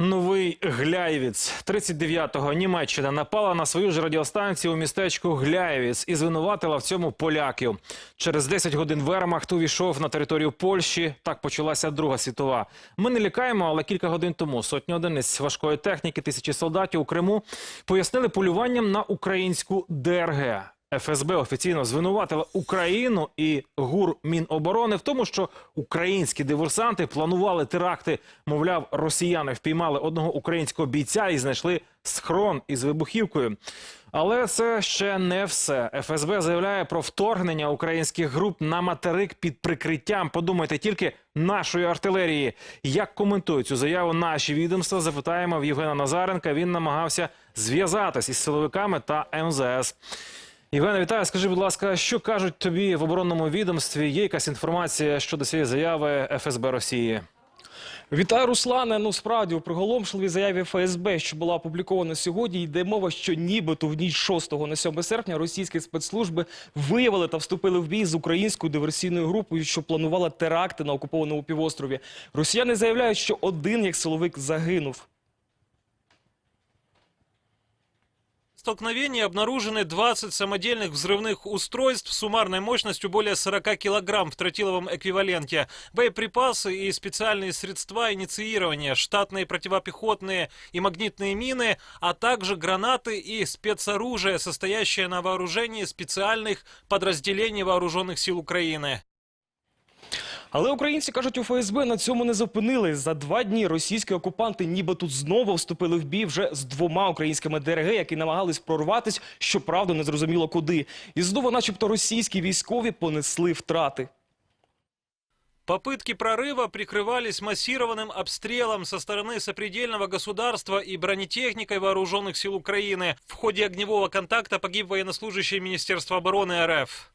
Новий Гляєвіц. 39-го Німеччина напала на свою ж радіостанцію у містечку Гляєвіц і звинуватила в цьому поляків. Через 10 годин Вермахт увійшов на територію Польщі. Так почалася Друга світова. Ми не лякаємо, але кілька годин тому сотні одиниць важкої техніки, тисячі солдатів у Криму пояснили полюванням на українську ДРГ. ФСБ офіційно звинуватила Україну і ГУР Міноборони в тому, що українські диверсанти планували теракти. Мовляв, росіяни впіймали одного українського бійця і знайшли схрон із вибухівкою. Але це ще не все. ФСБ заявляє про вторгнення українських груп на материк під прикриттям. Подумайте тільки нашої артилерії. Як коментують цю заяву наші відомства? Запитаємо в Євгена Назаренка. Він намагався зв'язатись із силовиками та МЗС. Євгене, вітаю. Скажи, будь ласка, що кажуть тобі в оборонному відомстві? Є якась інформація щодо цієї заяви ФСБ Росії? Вітаю, Руслане. Ну справді у приголомшливій заяві ФСБ, що була опублікована сьогодні, йде мова, що нібито в ніч 6 на 7 серпня російські спецслужби виявили та вступили в бій з українською диверсійною групою, що планувала теракти на окупованому півострові. Росіяни заявляють, що один як силовик загинув. Столкновении обнаружены 20 самодельных взрывных устройств суммарной мощностью более 40 килограмм в тротиловом эквиваленте, боеприпасы и специальные средства инициирования, штатные противопехотные и магнитные мины, а также гранаты и спецоружие, состоящее на вооружении специальных подразделений вооруженных сил Украины. Але українці кажуть, у ФСБ на цьому не зупинились. За два дні російські окупанти ніби тут знову вступили в бій вже з двома українськими ДРГ, які намагались прорватись, щоправда, не зрозуміло куди. І знову, начебто, російські військові понесли втрати. Попытки прорыва прикрывались массированным обстрелом со стороны сопредельного государства и бронетехникой вооруженных сил Украины. В ходе огневого контакта погиб военнослужащий Министерства обороны РФ.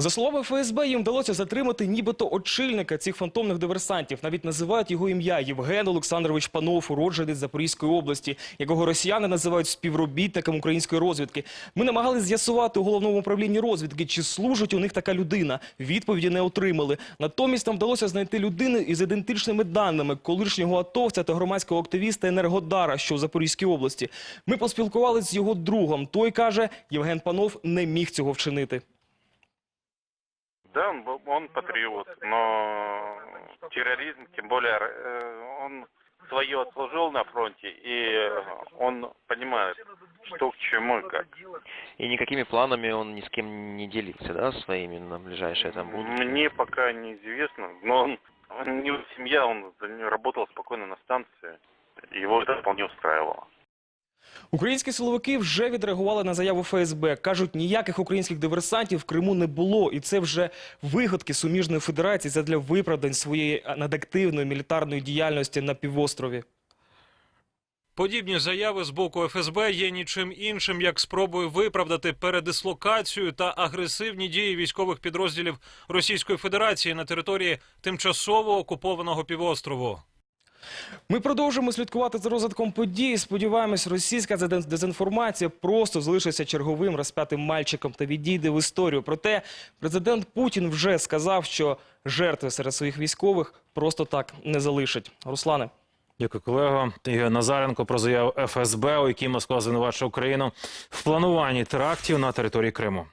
За словами ФСБ, їм вдалося затримати нібито очільника цих фантомних диверсантів. Навіть називають його ім'я Євген Олександрович Панов, уродженець Запорізької області, якого росіяни називають співробітником української розвідки. Ми намагалися з'ясувати у головному управлінні розвідки, чи служить у них така людина. Відповіді не отримали. Натомість нам вдалося знайти людину із ідентичними даними колишнього атовця та громадського активіста Енергодара, що в Запорізькій області. Ми поспілкувалися з його другом. Той каже, Євген Панов не міг цього вчинити. Да, он, он патриот, но терроризм, тем более, э, он свое отслужил на фронте, и он понимает, что к чему и как. И никакими планами он ни с кем не делился, да, своими на ближайшее там будущее? Мне пока неизвестно, но он, он, него семья, он за- работал спокойно на станции, его это вполне устраивало. Українські силовики вже відреагували на заяву ФСБ. Кажуть, ніяких українських диверсантів в Криму не було, і це вже вигадки суміжної федерації задля виправдань своєї надактивної мілітарної діяльності на півострові. Подібні заяви з боку ФСБ є нічим іншим, як спробою виправдати передислокацію та агресивні дії військових підрозділів Російської Федерації на території тимчасово окупованого півострову. Ми продовжуємо слідкувати за розвитком подій. Сподіваємось, російська дезінформація просто залишиться черговим розп'ятим мальчиком та відійде в історію. Проте президент Путін вже сказав, що жертви серед своїх військових просто так не залишить. Руслане. Дякую, колего. Євген Назаренко про заяву ФСБ, у якій Москва звинувачує Україну в плануванні терактів на території Криму.